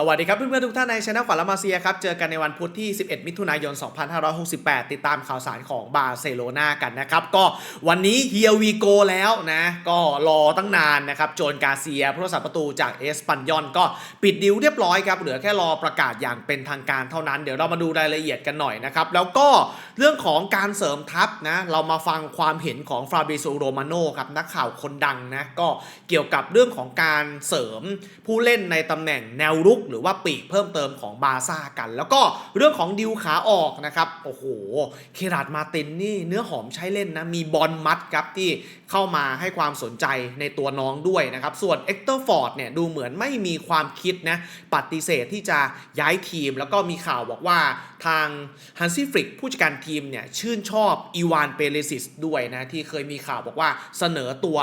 สวัสดีครับเพื่อนๆทุกท่านในช anel ขวัญละมาเซียครับ เจอกันในวันพุธที่ 11 มิถุนายน 2568 ติดตามข่าวสารของบาร์เซโลนากันนะครับ ก็วันนี้เฮียวีโกแล้วนะ ก็รอตั้งนานนะครับ โจนกาเซียผู้รักษาประตูจากเอสปันยอนก็ปิดดิวเรียบร้อยครับ เหลือแค่รอประกาศอย่างเป็นทางการเท่านั้น เดี๋ยวเรามาดูรายละเอียดกันหน่อยนะครับ แล้วก็เรื่องของการเสริมทัพนะ เรามาฟังความเห็นของฟราบิโซโรมาโนครับนักข่าวคนดังนะ ก็เกี่ยวกับเรื่องของการเสริมผู้เล่นในตำแหน่งแนวรุกหรือว่าปีกเพิ่มเติมของบาซ่ากัน แล้วก็เรื่องของดิวขาออกนะครับโอ้โหเคราดมาตินนี่เนื้อหอมใช้เล่นนะมีบอลมัดครับที่เข้ามาให้ความสนใจในตัวน้องด้วยนะครับส่วนเอ็กเตอร์ฟอร์ดเนี่ยดูเหมือนไม่มีความคิดนะปฏิเสธที่จะย้ายทีม แล้วก็มีข่าวบอกว่าทางฮันซี่ฟริกผู้จัดการทีมเนี่ยชื่นชอบอีวานเปเรซิสด้วยนะที่เคยมีข่าวบอกว่าเสนอตัว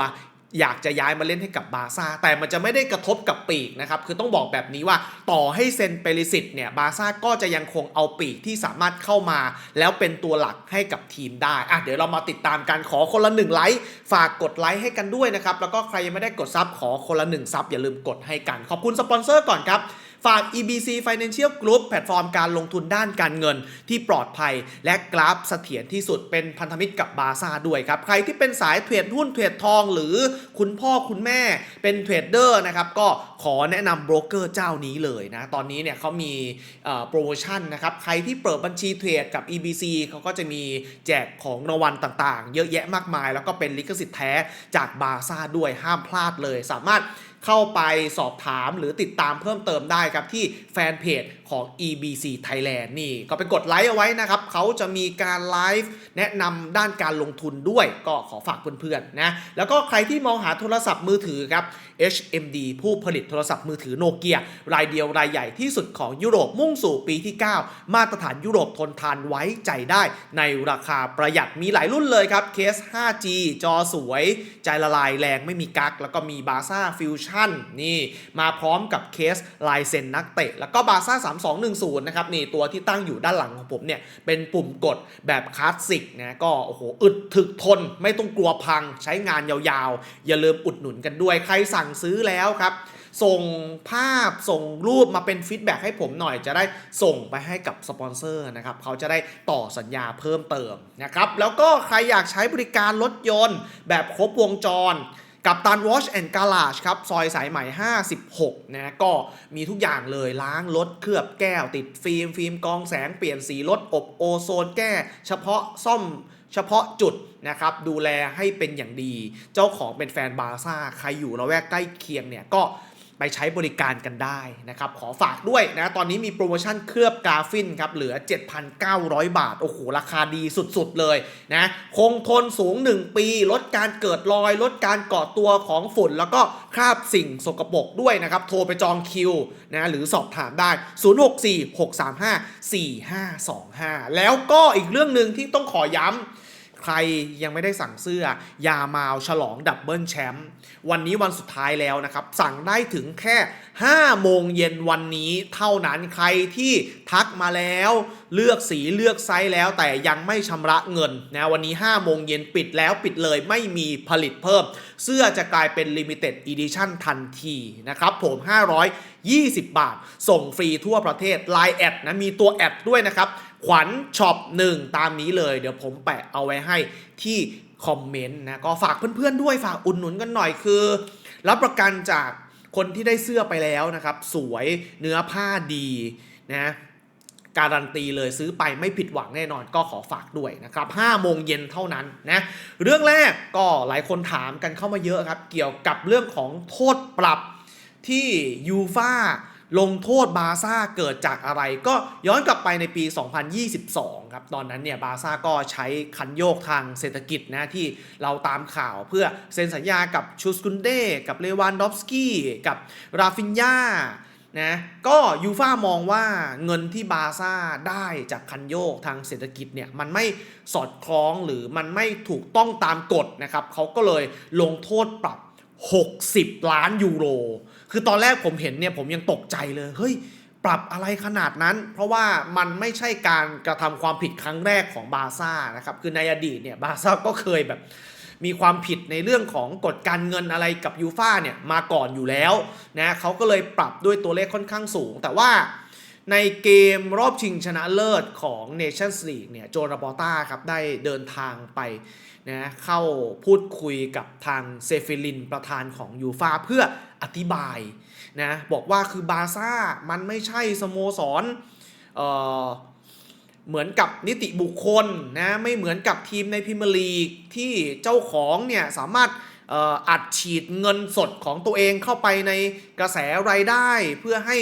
อยากจะย้ายมาเล่นให้กับบาซ่าแต่มันจะไม่ได้กระทบกับปีกนะครับ คือต้องบอกแบบนี้ว่าต่อให้เซ็นเปริสิตเนี่ยบาซ่าก็จะยังคงเอาปีกที่สามารถเข้ามา แล้วเป็นตัวหลักให้กับทีมได้อะเดี๋ยวเรามาติดตามการขอคนละหนึ่งไลค์ฝากกดไลค์ให้กันด้วยนะครับ แล้วก็ใครยังไม่ได้กดซับขอคนละหนึ่งซับอย่าลืมกดให้กัน ขอบคุณสปอนเซอร์ก่อนครับ ฝาก EBC Financial Group แพลตฟอร์มการลงทุนด้านการเงินที่ปลอดภัย และกราฟเสถียรที่สุดเป็นพันธมิตรกับบาซ่าด้วยครับ ใครที่เป็นสายเทรดหุ้นเทรดทอง หรือคุณพ่อคุณแม่เป็นเทรดเดอร์นะครับก็ขอแนะนำโบรกเกอร์เจ้านี้เลยนะ ตอนนี้เนี่ยเขามีโปรโมชั่นนะครับ ใครที่เปิดบัญชีเทรดกับ EBC เขาก็จะมีแจกของรางวัลต่างๆ เยอะแยะมากมาย แล้วก็เป็นลิขสิทธิ์แท้จากบาซ่าด้วยห้ามพลาดเลย สามารถ เข้าไปสอบถามหรือติดตามเพิ่มเติมได้ครับที่แฟนเพจของ EBC Thailand นี่ก็ไปกดไลค์เอาไว้นะครับเขาจะมีการไลฟ์แนะนำด้านการลงทุนด้วยก็ขอฝากเพื่อนๆนะแล้วก็ใครที่มองหาโทรศัพท์มือถือครับ HMD ผู้ผลิตโทรศัพท์มือถือโนเกียรายเดียวรายใหญ่ที่สุดของยุโรปมุ่งสู่ปีที่ 9 มาตรฐานยุโรปทนทานไว้ใจได้ ในราคาประหยัดมีหลายรุ่นเลยครับเคส 5G จอสวย ใจละลายแรงไม่มีกัก แล้วก็มีบาซ่าฟิวชั่นนี่มาพร้อมกับเคสลายเซ็นนักเตะ แล้วก็บาซ่า3210 นะครับนี่ตัวที่ตั้งอยู่ด้านหลังของผมเนี่ย เป็นปุ่มกดแบบคลาสสิกนะก็โอ้โหอึดถึกทน ไม่ต้องกลัวพังใช้งานยาวๆ อย่าลืมอุดหนุนกันด้วย ใครสั่งซื้อแล้วครับ ส่งภาพส่งรูปมาเป็นฟีดแบ็กให้ผมหน่อยจะได้ส่งไปให้กับสปอนเซอร์นะครับเขาจะได้ต่อสัญญาเพิ่มเติมนะครับแล้วก็ใครอยากใช้บริการรถยนต์แบบครบวงจร กับตันวอชแอนด์กาลาชครับ ซอยสายใหม่ 56 นะ ก็มีทุกอย่างเลยล้างรถเคลือบแก้ว ติดฟิล์ม ฟิล์มกองแสงเปลี่ยนสีรถอบโอโซนแก้ เฉพาะซ่อมเฉพาะจุดนะครับ ดูแลให้เป็นอย่างดี เจ้าของเป็นแฟนบาร์ซ่า ใครอยู่ระแวกใกล้เคียงเนี่ยก็ ไปใช้บริการกันได้นะครับ ขอฝากด้วยนะ ตอนนี้มีโปรโมชั่นเคลือบกาฟินครับ เหลือ 7,900 บาท โอ้โห ราคาดีสุดๆเลยนะ คงทนสูง 1 ปี ลดการเกิดรอย ลดการเกาะตัวของฝุ่น แล้วก็คราบสิ่งสกปรกด้วยนะครับ โทรไปจองคิวนะหรือสอบถามได้ 0646354525 แล้วก็อีกเรื่องหนึ่งที่ต้องขอย้ำ ใครยังไม่ได้สั่งเสื้อยามาวฉลองดับเบิลแชมป์วันนี้วันสุดท้ายแล้วนะครับ สั่งได้ถึงแค่ 5 โมงเย็นวันนี้เท่านั้นใครที่ทักมาแล้วเลือกสีเลือกไซส์แล้วแต่ยังไม่ชำระเงินนะวันนี้5โมงเย็นปิดแล้วปิดเลยไม่มีผลิตเพิ่ม เสื้อจะกลายเป็น Limited Edition ทันทีนะครับผม 520 บาท ส่งฟรีทั่วประเทศ Line แอดนะมีตัวแอดด้วยนะครับ ขวัญช็อปหนึ่งตามนี้เลย เดี๋ยวผมแปะเอาไว้ให้ที่คอมเมนต์นะก็ฝากเพื่อนๆด้วยฝากอุดหนุนกันหน่อยคือ รับประกันจากคนที่ได้เสื้อไปแล้วนะครับ สวยเนื้อผ้าดีนะ การันตีเลยซื้อไปไม่ผิดหวังแน่นอนก็ขอฝากด้วยนะครับ5โมงเย็นเท่านั้นนะเรื่องแรกก็หลายคนถามกันเข้ามาเยอะครับ เกี่ยวกับเรื่องของโทษปรับที่ยูฟาลงโทษบาซ่าเกิดจากอะไร ก็ย้อนกลับไปในปี 2022 ครับ ตอนนั้นเนี่ยบาซ่าก็ใช้คันโยกทางเศรษฐกิจนะที่เราตามข่าวเพื่อเซ็นสัญญากับชูสกุนเดกับเลวานดอฟสกี้กับราฟินยา นะก็ยูฟ่ามองว่าเงินที่บาซ่าได้จากคันโยกทางเศรษฐกิจเนี่ยมันไม่สอดคล้องหรือมันไม่ถูกต้องตามกฎนะครับเขาก็เลยลงโทษปรับ 60 ล้านยูโร คือตอนแรกผมเห็นเนี่ยผมยังตกใจเลยเฮ้ยปรับอะไรขนาดนั้น เพราะว่ามันไม่ใช่การกระทำความผิดครั้งแรกของบาซ่านะครับคือในอดีตเนี่ยบาซ่าก็เคยแบบ มีความผิดในเรื่องของกฎการเงินอะไรกับยูฟาเนี่ยมาก่อนอยู่แล้วนะเขาก็เลยปรับด้วยตัวเลขค่อนข้างสูง แต่ว่าในเกมรอบชิงชนะเลิศของ Nations League เนี่ยโจนาบอต้าครับได้เดินทางไปนะเข้าพูดคุยกับทางเซฟิลินประธานของยูฟาเพื่ออธิบายนะบอกว่าคือบาซ่ามันไม่ใช่สโมสรเอ่อ เหมือนกับนิติบุคคลนะไม่เหมือนกับทีมในพรีเมียร์ลีกที่เจ้าของเนี่ยสามารถอ,อ,อัดฉีดเงินสดของตัวเองเข้าไปในกระแสรายได้เพื่อให้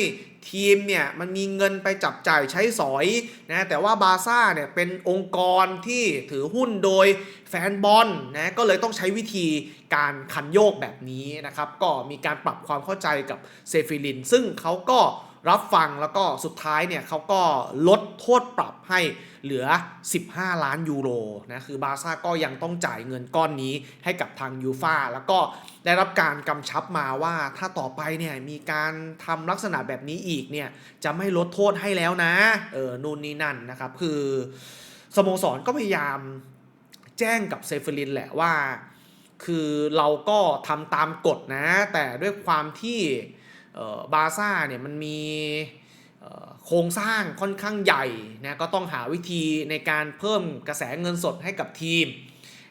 ทีมเนี่ยมันมีเงินไปจับจ่ายใช้สอยนะแต่ว่าบาซ่าเนี่ยเป็นองค์กรที่ถือหุ้นโดยแฟนบอลนะก็เลยต้องใช้วิธีการคันโยกแบบนี้นะครับ ก็มีการปรับความเข้าใจกับเซฟิลิน ซึ่งเขาก็ รับฟังแล้วก็สุดท้ายเนี่ยเขาก็ลดโทษปรับให้เหลือ 15 ล้านยูโรนะคือบาร์ซ่าก็ยังต้องจ่ายเงินก้อนนี้ให้กับทางยูฟาแล้วก็ได้รับการกำชับมาว่าถ้าต่อไปเนี่ยมีการทำลักษณะแบบนี้อีกเนี่ยจะไม่ลดโทษให้แล้วนะเออนู่นนี่นั่นนะครับ คือสโมสรก็พยายามแจ้งกับเซฟลินแหละว่า คือเราก็ทำตามกฎนะ แต่ด้วยความที่ บาซ่าเนี่ยมันมีโครงสร้างค่อนข้างใหญ่นะก็ต้องหาวิธีในการเพิ่มกระแสเงินสดให้กับทีม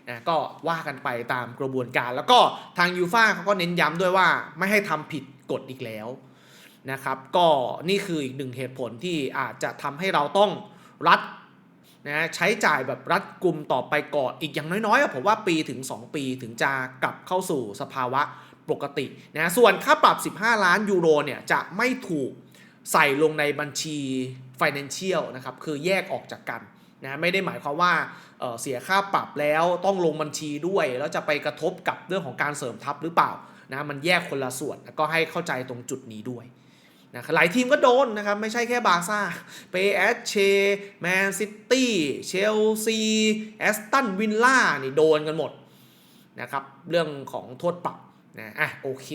นะก็ว่ากันไปตามกระบวนการ แล้วก็ทางยูฟาเขาก็เน้นย้ำด้วยว่าไม่ให้ทำผิดกฎอีกแล้วนะครับ ก็นี่คืออีกหนึ่งเหตุผลที่อาจจะทำให้เราต้องรัดนะใช้จ่ายแบบรัดกลุ่มต่อไปก่อนอีกอย่างน้อยๆผมว่าปีถึง 2 ปีถึงจะกลับเข้าสู่สภาวะ ปกตินะส่วนค่าปรับ 15 ล้านยูโรเนี่ยจะไม่ถูกใส่ลงในบัญชี Financial นะครับคือแยกออกจากกันนะไม่ได้หมายความว่าเเสียค่าปรับแล้วต้องลงบัญชีด้วย แล้วจะไปกระทบกับเรื่องของการเสริมทัพหรือเปล่านะมันแยกคนละส่วนก็ให้เข้าใจตรงจุดนี้ด้วยนะหลายทีมก็โดนนะครับ ไม่ใช่แค่บาซ่าเปแอสเชแมนซิตี้เชลซีแอสตันวินล่านี่โดนกันหมดนะครับเรื่องของโทษปรับ นะอะโอเค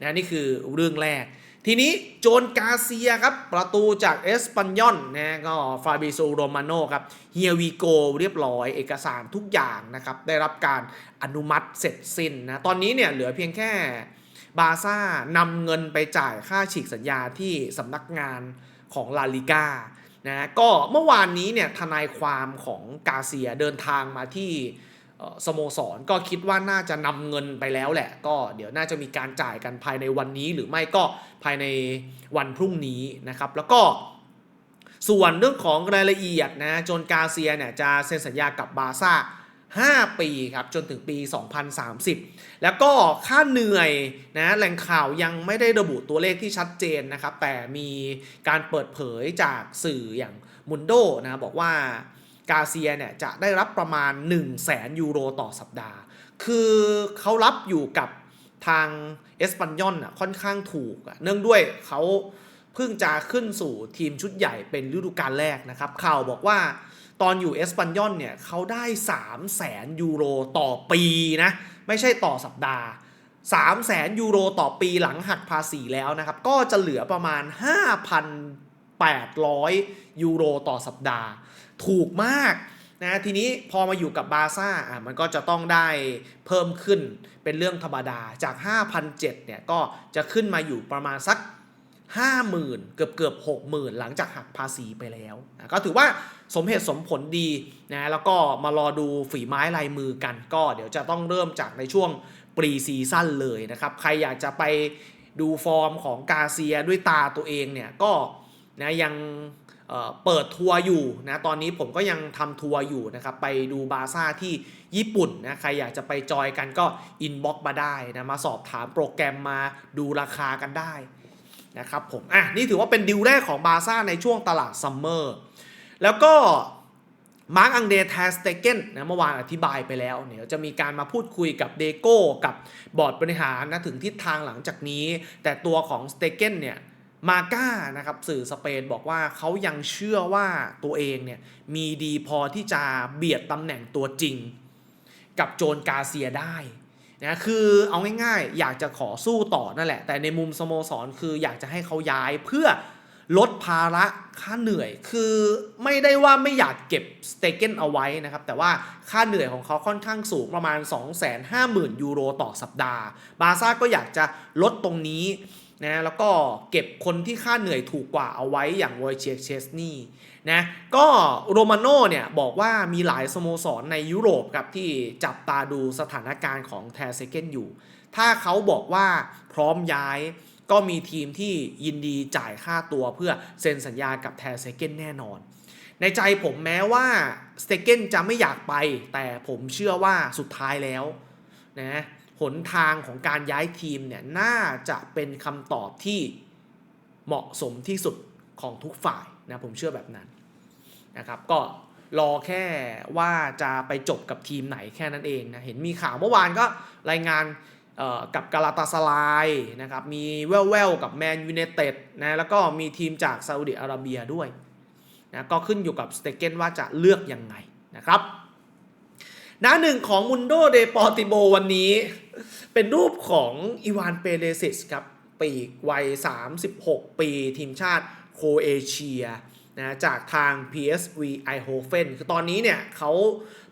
นะนี่คือเรื่องแรก ทีนี้โจนกาเซียครับประตูจากเอสปันยอนนะก็ฟาบิโซโรมาโนครับเฮียวีโกเรียบร้อยเอกสารทุกอย่างนะครับได้รับการอนุมัติเสร็จสิ้นนะตอนนี้เนี่ยเหลือเพียงแค่บาร์ซ่านำเงินไปจ่ายค่าฉีกสัญญาที่สำนักงานของลาลิก้านะก็เมื่อวานนี้เนี่ยทนายความของกาเซียเดินทางมาที่ สโมสรก็คิดว่าน่าจะนำเงินไปแล้วแหละ ก็เดี๋ยวน่าจะมีการจ่ายกันภายในวันนี้ หรือไม่ก็ภายในวันพรุ่งนี้นะครับ แล้วก็ส่วนเรื่องของรายละเอียดนะโจนกาเซียเนี่ยจะเซ็นสัญญากับบาร์ซ่า5 ปีครับจนถึงปี 2030 แล้วก็ค่าเหนื่อยนะแหล่งข่าวยังไม่ได้ระบุตัวเลขที่ชัดเจนนะครับ แต่มีการเปิดเผยจากสื่ออย่างมุนโดนะบอกว่า กาเซียเนี่ยจะได้รับประมาณ 1 0 0 0 0แสนยูโรต่อสัปดาห์ คือเขารับอยู่กับทางเอสปันยอนอะค่อนข้างถูกเนื่องด้วยเขาเพิ่งจะขึ้นสู่ทีมชุดใหญ่เป็นฤดูกาลแรกนะครับ ข่าวบอกว่าตอนอยู่เอสปันยอนเนี่ยเขาได้3 0 0แสนยูโรต่อปีนะ ไม่ใช่ต่อสัปดาห์3 0 0แสนยูโรต่อปีหลังหักภาษีแล้วนะครับ ก็จะเหลือประมาณ 5,800 ยูโรต่อสัปดาห์ ถูกมากนะทีนี้พอมาอยู่กับบาร์ซ่าอะมันก็จะต้องได้เพิ่มขึ้นเป็นเรื่องธรรมดาจาก 5,007เนี่ยก็จะขึ้นมาอยู่ประมาณสัก 50,000 เกือบเกือบ60,000 หลังจากหักภาษีไปแล้วนะก็ถือว่าสมเหตุสมผลดีนะแล้วก็มารอดูฝีไม้ลายมือกัน ก็เดี๋ยวจะต้องเริ่มจากในช่วงปรีซีซั่นเลยนะครับ ใครอยากจะไปดูฟอร์มของกาเซียด้วยตาตัวเองเนี่ยก็นะยัง เปิดทัวร์อยู่นะตอนนี้ผมก็ยังทำทัวร์อยู่นะครับไปดูบาซ่าที่ญี่ปุ่นนะใครอยากจะไปจอยกันก็อินบ็อกมาได้นะมาสอบถามโปรแกรมมาดูราคากันได้นะครับผมอะนี่ถือว่าเป็นดิวแรกของบาซ่าในช่วงตลาดซัมเมอร์แล้วก็มาร์กอังเดรแทสเตเกนนะเมื่อวานอธิบายไปแล้วเดี๋ยวจะมีการมาพูดคุยกับเดโก้กับบอร์ดบริหารนะถึงทิศทางหลังจากนี้ แต่ตัวของสเตเกนเนี่ย มาก้านะครับสื่อสเปนบอกว่าเขายังเชื่อว่าตัวเองเนี่ยมีดีพอที่จะเบียดตำแหน่งตัวจริง กับโจนกาเซียได้นะคือเอาง่ายๆ อยากจะขอสู้ต่อนั่นแหละ แต่ในมุมสโมสรคืออยากจะให้เขาย้ายเพื่อลดภาระค่าเหนื่อย คือไม่ได้ว่าไม่อยากเก็บสเตเกนเอาไว้นะครับ แต่ว่าค่าเหนื่อยของเขาค่อนข้างสูงประมาณ 250,000 ยูโรต่อสัปดาห์ บาซ่าก็อยากจะลดตรงนี้ นะแล้วก็เก็บคนที่ค่าเหนื่อยถูกกว่าเอาไว้อย่างวอยเชคเชสนี่นะก็โรมาโน่เนี่ยบอกว่ามีหลายสโมสรในยุโรปครับที่จับตาดูสถานการณ์ของแทเซเกนอยู่ ถ้าเขาบอกว่าพร้อมย้ายก็มีทีมที่ยินดีจ่ายค่าตัวเพื่อเซ็นสัญญากับแทเซเกนแน่นอน ในใจผมแม้ว่าสเตเกนจะไม่อยากไป แต่ผมเชื่อว่าสุดท้ายแล้วนะ หนทางของการย้ายทีมเนี่ยน่าจะเป็นคำตอบที่เหมาะสมที่สุดของทุกฝ่ายนะผมเชื่อแบบนั้นนะครับก็รอแค่ว่าจะไปจบกับทีมไหนแค่นั้นเองนะเห็นมีข่าวเมื่อวานก็รายงานกับกาลาตาสลายนะครับมีแววๆกับแมนยู i นเต็ดนะแล้วก็มีทีมจากซาอุดิอาระเบียด้วยนะก็ขึ้นอยู่กับสเตเกนว่าจะเลือกยังไงนะครับหน้าหนึ่งของมุนโดเดปอติโบวันนี้ เป็นรูปของอีวานเปเรซิสครับปีกวัย 36 ปีทีมชาติโครเอเชียนะจากทาง PSV Eindhoven คือตอนนี้เนี่ยเขา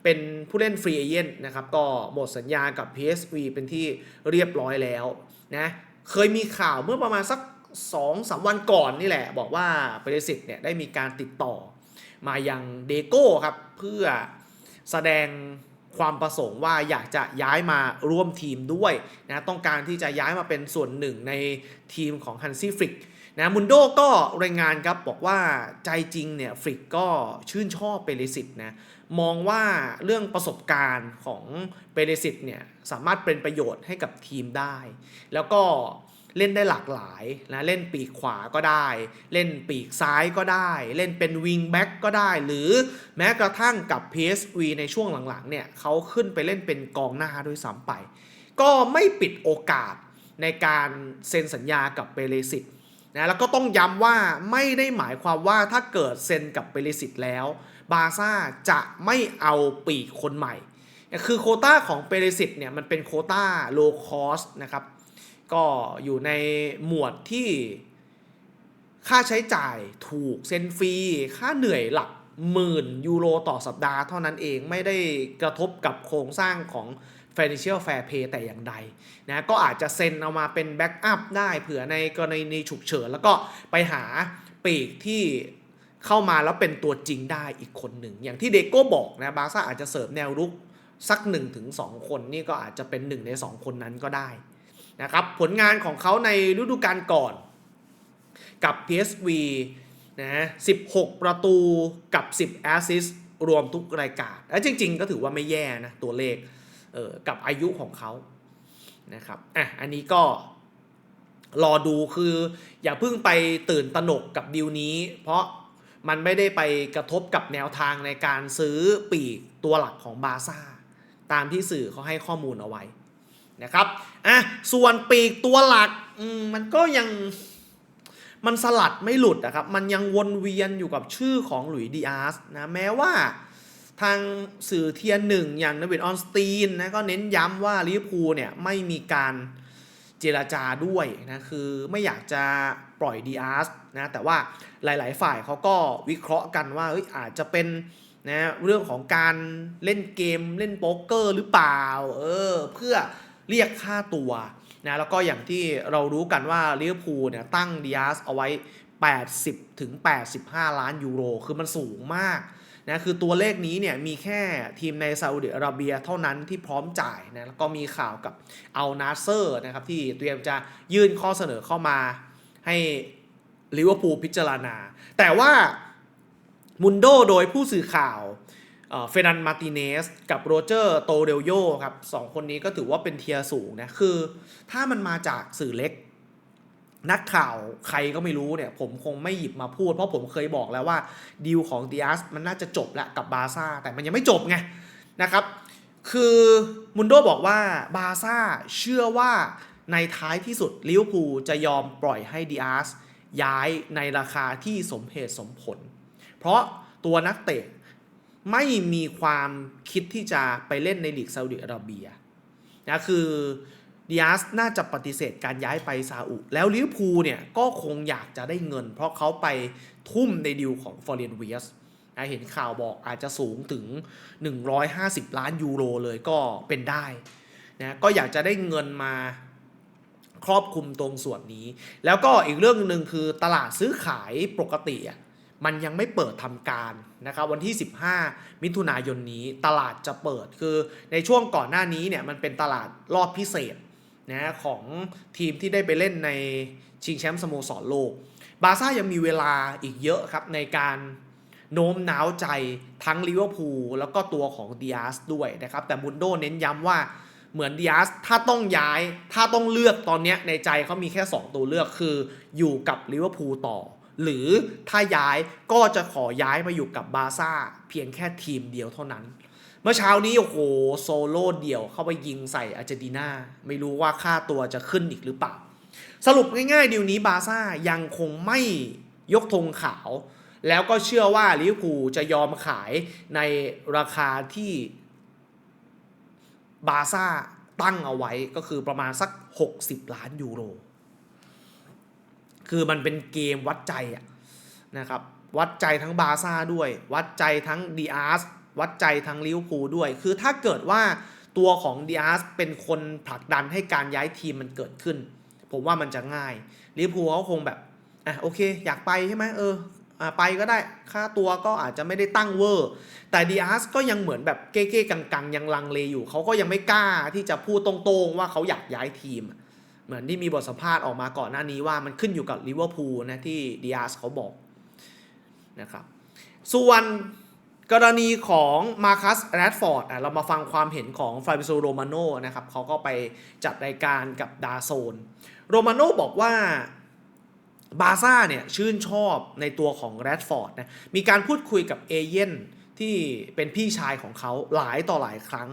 เป็นผู้เล่นฟรีเอเจนต์นะครับก็หมดสัญญากับ PSV เป็นที่เรียบร้อยแล้วนะเคยมีข่าวเมื่อประมาณสัก2 3วันก่อนนี่แหละ บอกว่าเปเรซิสเนี่ยได้มีการติดต่อ มายังเดโก้ครับเพื่อแสดง ความประสงค์ว่าอยากจะย้ายมาร่วมทีมด้วยนะต้องการที่จะย้ายมาเป็นส่วนหนึ่งในทีมของฮันซี่ฟริกนะมุนโดก็รายงานครับบอกว่าใจจริงเนี่ยฟริกก็ชื่นชอบเปเรสิตนะมองว่าเรื่องประสบการณ์ของเปเรสิตเนี่ยสามารถเป็นประโยชน์ให้กับทีมได้ แล้วก็ เล่นได้หลากหลายนะเล่นปีกขวาก็ได้ เล่นปีกซ้ายก็ได้ เล่นเป็นวิงแบ็กก็ได้ หรือแม้กระทั่งกับ PSV ในช่วงหลังๆเนี่ยเขาขึ้นไปเล่นเป็นกองหน้าด้วยซ้ำไป ก็ไม่ปิดโอกาสในการเซ็นสัญญากับเปเรสิตนะแล้วก็ต้องย้ำว่าไม่ได้หมายความว่าถ้าเกิดเซ็นกับเปริสิตแล้ว บาซ่าจะไม่เอาปีกคนใหม่ คือโคต้าของเปริสิตเนี่ยมันเป็นโคต้าโลคอสนะครับ ก็อยู่ในหมวดที่ค่าใช้จ่ายถูกเซ็นฟรีค่าเหนื่อยหลักหมื่นยูโรต่อสัปดาห์เท่านั้นเองไม่ได้กระทบกับโครงสร้างของ Financial Fair Play แต่อย่างใดนะก็อาจจะเซ็นเอามาเป็นแบ็กอัพได้เผื่อในกรณีฉุกเฉิน แล้วก็ไปหาปีกที่เข้ามาแล้วเป็นตัวจริงได้อีกคนหนึ่ง อย่างที่เดโก้บอกนะบาร์ซ่าอาจจะเสริมแนวรุกสัก 1-2 คนนี่ก็อาจจะเป็น 1 ใน 2 คนนั้นก็ได้ นะครับผลงานของเขาในฤดูกาลก่อนกับ PSV นะ16 ประตูกับ 10 แอสซิสรวมทุกรายการแล้วจริง ๆ ก็ถือว่าไม่แย่นะตัวเลขเออกับอายุของเขานะครับอะอันนี้ก็รอดูคืออย่าเพิ่งไปตื่นตระหนกกับดีลนี้ เพราะมันไม่ได้ไปกระทบกับแนวทางในการซื้อปีกตัวหลักของบาซ่า ตามที่สื่อเขาให้ข้อมูลเอาไว้ นะครับอะส่วนปีกตัวหลักมมันก็ยังมันสลัดไม่หลุดนะครับ มันยังวนเวียนอยู่กับชื่อของหลุยส์ดีอาร์สนะ แม้ว่าทางสื่อเทียนหนึ่งอย่างนวิดออนสตีนนะก็เน้นย้ำว่าลิเวอร์พูลเนี่ยไม่มีการเจราจาด้วยนะ คือไม่อยากจะปล่อยดีอาร์สนะ แต่ว่าหลาย ๆ ฝ่ายเขาก็วิเคราะห์กันว่าเอ้ยอาจจะเป็นนะเรื่องของการเล่นเกมเล่นโป๊กเกอร์หรือเปล่า เออเพื่อ เรียกค่าตัวนะแล้วก็อย่างที่เรารู้กันว่าลิเวอร์พูลเนี่ยตั้งดีอาร์สเอาไว้ 80ถึง85 ล้านยูโร คือมันสูงมากนะคือตัวเลขนี้เนี่ยมีแค่ทีมในซาอุดิอาระเบียเท่านั้นที่พร้อมจ่ายนะแล้วก็มีข่าวกับเอานาเซอร์นะครับที่เตรียมจะยื่นข้อเสนอเข้ามาให้ลิเวอร์พูลพิจารณา แต่ว่ามุนโดโดยผู้สื่อข่าว เฟนันมาติเนสกับโรเจอร์โตเรลโยครับสองคนนี้ก็ถือว่าเป็นเทียร์สูงนะ คือถ้ามันมาจากสื่อเล็ก นักข่าวใครก็ไม่รู้เนี่ย ผมคงไม่หยิบมาพูด เพราะผมเคยบอกแล้วว่าดีลของดิอาสมันน่าจะจบแล้วกับบาซ่าแต่มันยังไม่จบไงนะครับ คือมุนโดบอกว่าบาซ่าเชื่อว่าในท้ายที่สุดลิเวอร์พูลจะยอมปล่อยให้ดิอาสย้ายในราคาที่สมเหตุสมผล เพราะตัวนักเตะ ไม่มีความคิดที่จะไปเล่นในลีกซาอุดิอาระเบียนะคือดิอาสน่าจะปฏิเสธการย้ายไปซาอุ แล้วลิเวอร์พูลเนี่ยก็คงอยากจะได้เงิน เพราะเขาไปทุ่มในดีลของฟอร์เรนเวียสนะเห็นข่าวบอกอาจจะสูงถึง 150 ล้านยูโรเลยก็เป็นได้นะก็อยากจะได้เงินมาครอบคลุมตรงส่วนนี้ แล้วก็อีกเรื่องหนึ่งคือตลาดซื้อขายปกติอะ มันยังไม่เปิดทำการนะครับวันที่ 15 มิถุนายนนี้ตลาดจะเปิดคือในช่วงก่อนหน้านี้เนี่ยมันเป็นตลาดรอบพิเศษนะของทีมที่ได้ไปเล่นในชิงแชมป์สโมสรโลก บาซ่ายังมีเวลาอีกเยอะครับในการโน้มน้าวใจทั้งลิเวอร์พูลแล้วก็ตัวของดิอาสด้วยนะครับแต่บุนโดเน้นย้ำว่าเหมือนดิอาสถ้าต้องย้ายถ้าต้องเลือกตอนนี้ในใจเขามีแค่ 2 ตัวเลือกคืออยู่กับลิเวอร์พูลต่อ หรือถ้าย้ายก็จะขอย้ายมาอยู่กับบาซ่าเพียงแค่ทีมเดียวเท่านั้น เมื่อเช้านี้โอ้โหโซโล่เดี่ยวเข้าไปยิงใส่อาร์เจนตินาไม่รู้ว่าค่าตัวจะขึ้นอีกหรือเปล่า สรุปง่ายๆดีลนี้บาซ่ายังคงไม่ยกธงขาว แล้วก็เชื่อว่าลิเวอร์พูลจะยอมขายในราคาที่บาซ่าตั้งเอาไว้ก็คือประมาณสัก 60 ล้านยูโร คือมันเป็นเกมวัดใจนะครับวัดใจทั้งบาซ่าด้วย วัดใจทั้งดีอาร์สวัดใจทั้งลิเวอร์พูลด้วย คือถ้าเกิดว่าตัวของดีอาร์สเป็นคนผลักดันให้การย้ายทีมมันเกิดขึ้น ผมว่ามันจะง่ายลิเวอร์พูลเขาคงแบบอะโอเค อยากไปใช่ไหมเอออะไปก็ได้ค่าตัวก็อาจจะไม่ได้ตั้งเวอร์ แต่ดีอาร์สก็ยังเหมือนแบบเก้ๆกังๆ ยังลังเลอยู่เขาก็ยังไม่กล้าที่จะพูดตรงๆ ว่าเขาอยากย้ายทีม เหมือนที่มีบทสัมภาษณ์ออกมาก่อนหน้านี้ว่ามันขึ้นอยู่กับลิเวอร์พูลนะที่ดีอาสเขาบอกนะครับส่วนกรณีของมาคัสแรดฟอร์ดเรามาฟังความเห็นของฟราบิโซโรมาโนนะครับเขาก็ไปจัดรายการกับดาโซนโรมาโนบอกว่าบาซ่าเนี่ยชื่นชอบในตัวของแรดฟอร์ดนะมีการพูดคุยกับเอเย่นที่เป็นพี่ชายของเขาหลายต่อหลายครั้ง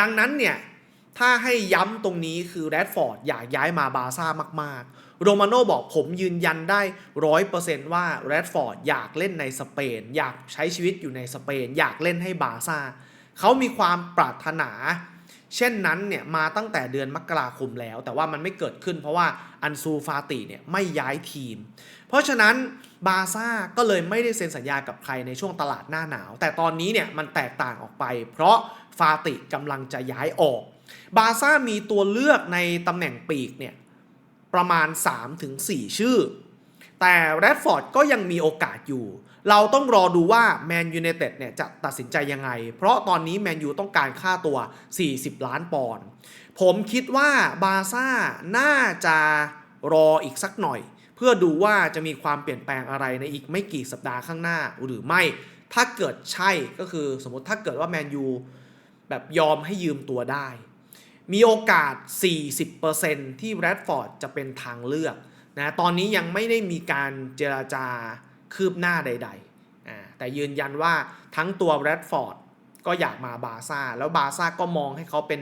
ดังนั้นเนี่ย ถ้าให้ย้ำตรงนี้คือแรดฟอร์ดอยากย้ายมาบาซ่ามาก ๆ โรมาโน่บอกผมยืนยันได้ร้อยเปอร์เซนต์ว่าแรดฟอร์ดอยากเล่นในสเปน อยากใช้ชีวิตอยู่ในสเปน อยากเล่นให้บาซ่าเขามีความปรารถนา เช่นนั้นเนี่ยมาตั้งแต่เดือนมกราคมแล้ว แต่ว่ามันไม่เกิดขึ้นเพราะว่าอันซูฟาติเนี่ยไม่ย้ายทีม เพราะฉะนั้นบาซ่าก็เลยไม่ได้เซ็นสัญญากับใครในช่วงตลาดหน้าหนาว แต่ตอนนี้เนี่ยมันแตกต่างออกไป เพราะฟาติกำลังจะย้ายออก บาซ่ามีตัวเลือกในตำแหน่งปีกเนี่ยประมาณ 3-4 ชื่อ แต่แรดฟอร์ดก็ยังมีโอกาสอยู่ เราต้องรอดูว่าแมนยู i นเต็ดเนี่ยจะตัดสินใจยังไง เพราะตอนนี้แมนยูต้องการค่าตัว 40 ล้านปอนด์ ผมคิดว่าบาซ่าน่าจะรออีกสักหน่อย เพื่อดูว่าจะมีความเปลี่ยนแปลงอะไรในอีกไม่กี่สัปดาห์ข้างหน้าหรือไม่ ถ้าเกิดใช่ก็คือสมมติถ้าเกิดว่าแมนยูแบบยอมให้ยืมตัวได้ มีโอกาส 40%ที่แรดฟอร์ดจะเป็นทางเลือกนะตอนนี้ยังไม่ได้มีการเจราจาคืบหน้าใดๆอ่าแต่ยืนยันว่าทั้งตัวแรดฟอร์ดก็อยากมาบาซ่า แล้วบาซ่าก็มองให้เขาเป็น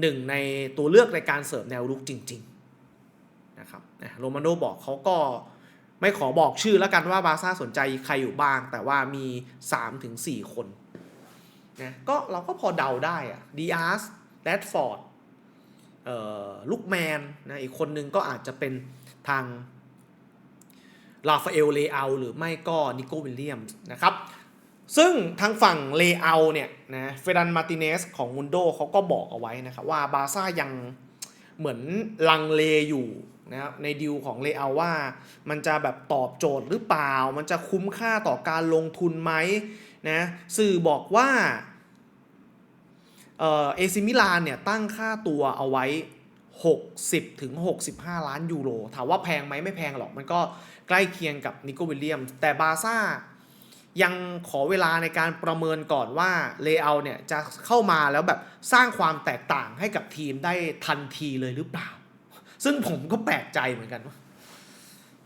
หนึ่งในตัวเลือกในการเสริมแนวรุกจริงๆนะครับโรมาโนบอกเขาก็ไม่ขอบอกชื่อแล้วกันว่าบาซ่าสนใจใครอยู่บ้าง แต่ว่ามี 3-4 คนนะก็เราก็พอเดาได้อะดีอาร์สแรดฟอร์ด ลูกแมนนะอีกคนนึงก็อาจจะเป็นทางลาฟาเอลเลอาหรือไม่ก็นิโกวิลเลียมนะครับ ซึ่งทางฝั่งเลอาเนี่ยนะเฟรันมาติเนสของมุนโดเขาก็บอกเอาไว้นะครับว่าบาซ่ายังเหมือนลังเลอยู่นะครับในดิวของเลอาว่า มันจะแบบตอบโจทย์หรือเปล่า มันจะคุ้มค่าต่อการลงทุนไหมนะสื่อบอกว่า เอซิมิลานเนี่ยตั้งค่าตัวเอาไว้ 60ถึง65 ล้านยูโร ถามว่าแพงไหมไม่แพงหรอก มันก็ใกล้เคียงกับนิโกวิลเลียม แต่บาซ่ายังขอเวลาในการประเมินก่อนว่าเลเยอร์เนี่ยจะเข้ามาแล้วแบบสร้างความแตกต่างให้กับทีมได้ทันทีเลยหรือเปล่า ซึ่งผมก็แปลกใจเหมือนกันว่า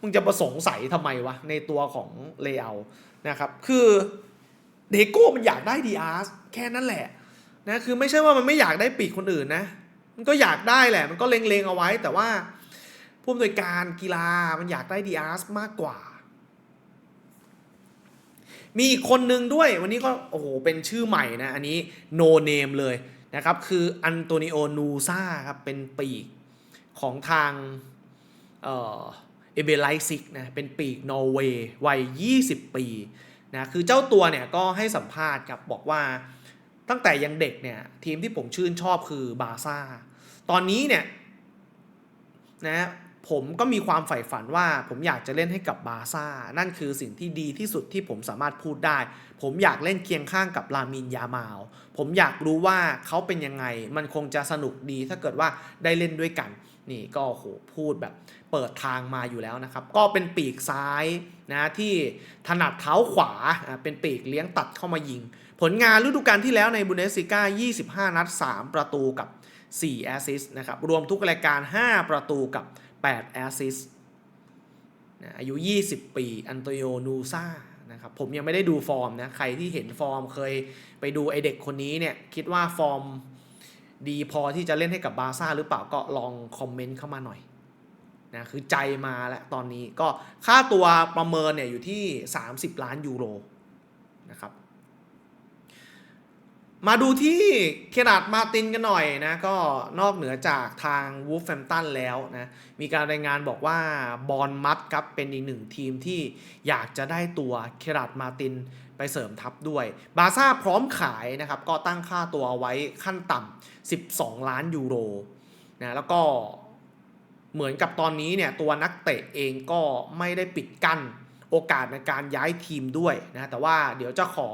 มึงจะประสงสัยทำไมวะ ในตัวของเลเยอร์นะครับ คือเดโก้มันอยากได้ดีอาร์สแค่นั้นแหละ นะคือไม่ใช่ว่ามันไม่อยากได้ปีกคนอื่นนะ มันก็อยากได้แหละ มันก็เล็งๆเอาไว้ แต่ว่าผู้อำนวยการกีฬามันอยากได้ดีอาร์สมากกว่า มีอีกคนนึงด้วยวันนี้ก็โอ้โหเป็นชื่อใหม่นะ อันนี้ no name เลยนะครับคืออันโตนิโอนูซาครับเป็นปีกของทางเอเอเบไลซิกนะเป็นปีกนอร์เวย์วัย 20 ปีนะคือเจ้าตัวเนี่ยก็ให้สัมภาษณ์ครับบอกว่า ตั้งแต่ยังเด็กเนี่ยทีมที่ผมชื่นชอบคือบาซ่า ตอนนี้เนี่ยนะผมก็มีความใฝ่ฝันว่าผมอยากจะเล่นให้กับบาซ่า นั่นคือสิ่งที่ดีที่สุดที่ผมสามารถพูดได้ ผมอยากเล่นเคียงข้างกับลามินยามาลผมอยากรู้ว่าเขาเป็นยังไง มันคงจะสนุกดีถ้าเกิดว่าได้เล่นด้วยกัน นี่ก็โหพูดแบบเปิดทางมาอยู่แล้วนะครับ ก็เป็นปีกซ้ายนะที่ถนัดเท้าขวาเป็นปีกเลี้ยงตัดเข้ามายิง ผลงานฤดูกาลที่แล้วในบุนเดสซิก้า 25 นัด 3 ประตูกับ 4 แอสซิสต์นะครับ รวมทุกรายการ 5 ประตูกับ 8 แอสซิสต์นะอายุ 20 ปี อันโตโยนูซานะครับ ผมยังไม่ได้ดูฟอร์มนะ ใครที่เห็นฟอร์มเคยไปดูไอเด็กคนนี้เนี่ย คิดว่าฟอร์มดีพอที่จะเล่นให้กับบาซ่าหรือเปล่าก็ลองคอมเมนต์เข้ามาหน่อยนะคือใจมาแล้วตอนนี้ก็ค่าตัวประเมินเนี่ยอยู่ที่ 30 ล้านยูโรนะครับ มาดูที่เคนาดมาตินกันหน่อยนะ ก็นอกเหนือจากทางวูฟแฟมตันแล้วนะ มีการรายงานบอกว่าบอลมัดครับเป็นอีกหนึ่งทีมที่อยากจะได้ตัวเคนาดมาตินไปเสริมทัพด้วย บาซ่าพร้อมขายนะครับ ก็ตั้งค่าตัวเอาไว้ขั้นต่ำ 12 ล้านยูโรนะแล้วก็เหมือนกับตอนนี้เนี่ยตัวนักเตะเองก็ไม่ได้ปิดกั้นโอกาสในการย้ายทีมด้วยนะแต่ว่าเดี๋ยวจะขอ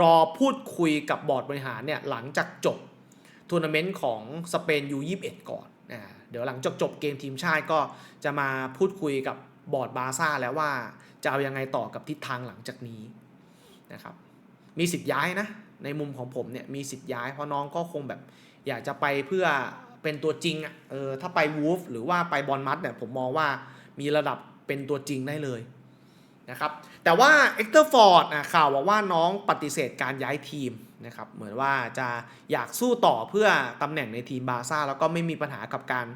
รอพูดคุยกับบอร์ดบริหารเนี่ยหลังจากจบทัวร์นาเมนต์ของสเปน U21 ก่อนนะเดี๋ยวหลังจากจบเกมทีมชาติก็จะมาพูดคุยกับบอร์ดบาร์ซ่าแล้วว่าจะเอายังไงต่อกับทิศทางหลังจากนี้นะครับมีสิทธิ์ย้ายนะ ในมุมของผมเนี่ยมีสิทธิ์ย้ายเพราะน้องก็คงแบบ อยากจะไปเพื่อเป็นตัวจริงอะ่ะเออถ้าไปวูฟหรือว่าไปบอลมัดเนี่ยผมมองว่ามีระดับเป็นตัวจริงได้เลย นะครับแต่ว่าเอ็กเตอร์ฟอร์ดข่าวบอกว่าน้องปฏิเสธการย้ายทีมนะครับเหมือนว่าจะอยากสู้ต่อเพื่อตำแหน่งในทีมบาร์ซ่าแล้วก็ไม่มีปัญหากับการ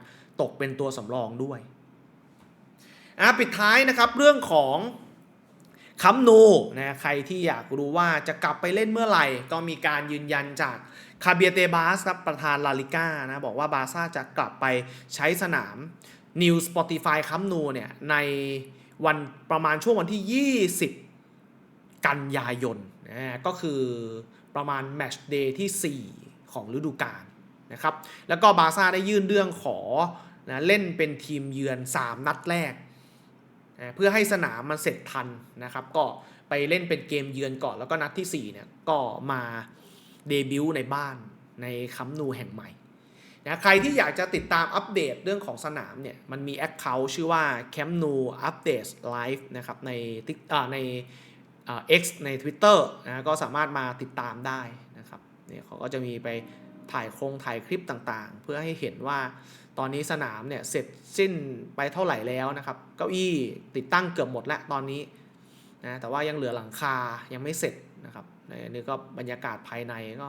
ตกเป็นตัวสำรองด้วยอะปิดท้ายนะครับเรื่องของคัมนูนะใครที่อยากรู้ว่าจะกลับไปเล่นเมื่อไหร่ ก็มีการยืนยันจากคาเบียเตบาสครับประธานลาลิก้านะบอกว่าบาร์ซ่าจะกลับไปใช้สนาม New Spotify คัมนูเนี่ยใน วันประมาณช่วงวันที่ 20 กันยายนนะก็คือประมาณแมชเดย์ที่ 4 ของฤดูกาลนะครับแล้วก็บาซ่าได้ยื่นเรื่องขอนะเล่นเป็นทีมเยือน 3 นัดแรกนะเพื่อให้สนามมันเสร็จทันนะครับ ก็ไปเล่นเป็นเกมเยือนก่อนแล้วก็นัดที่4เนี่ยก็มาเดบิวต์ในบ้านในคัมนูแห่งใหม่ นะใครที่อยากจะติดตามอัปเดตเรื่องของสนามเนี่ยมันมี Account ชื่อว่า Camp Nou Updates Live นะครับใน Tik อ่าในอ่า X ใน Twitter นะก็สามารถมาติดตามได้นะครับเนี่ยเขาก็จะมีไปถ่ายโครงถ่ายคลิปต่างๆ เพื่อให้เห็นว่าตอนนี้สนามเนี่ยเสร็จสิ้นไปเท่าไหร่แล้วนะครับ เก้าอี้ติดตั้งเกือบหมดแล้วตอนนี้นะแต่ว่ายังเหลือหลังคายังไม่เสร็จนะครับนี่ก็บรรยากาศภายในก็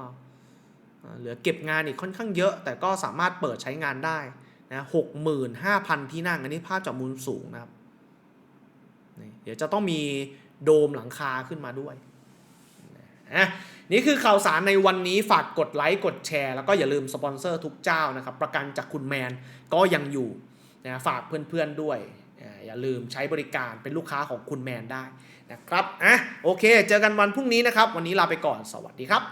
เหลือเก็บงานอีกค่อนข้างเยอะ แต่ก็สามารถเปิดใช้งานได้นะหกหมื่นห้าพันที่นั่ง อันนี้ภาพจากมุมสูงนะครับ เดี๋ยวจะต้องมีโดมหลังคาขึ้นมาด้วยนะนี่คือข่าวสารในวันนี้ฝากกดไลค์ กดแชร์ แล้วก็อย่าลืมสปอนเซอร์ทุกเจ้านะครับ ประกันจากคุณแมนก็ยังอยู่นะฝากเพื่อนๆด้วย อย่าลืมใช้บริการเป็นลูกค้าของคุณแมนได้นะครับอะโอเค เจอกันวันพรุ่งนี้นะครับ วันนี้ลาไปก่อนสวัสดีครับ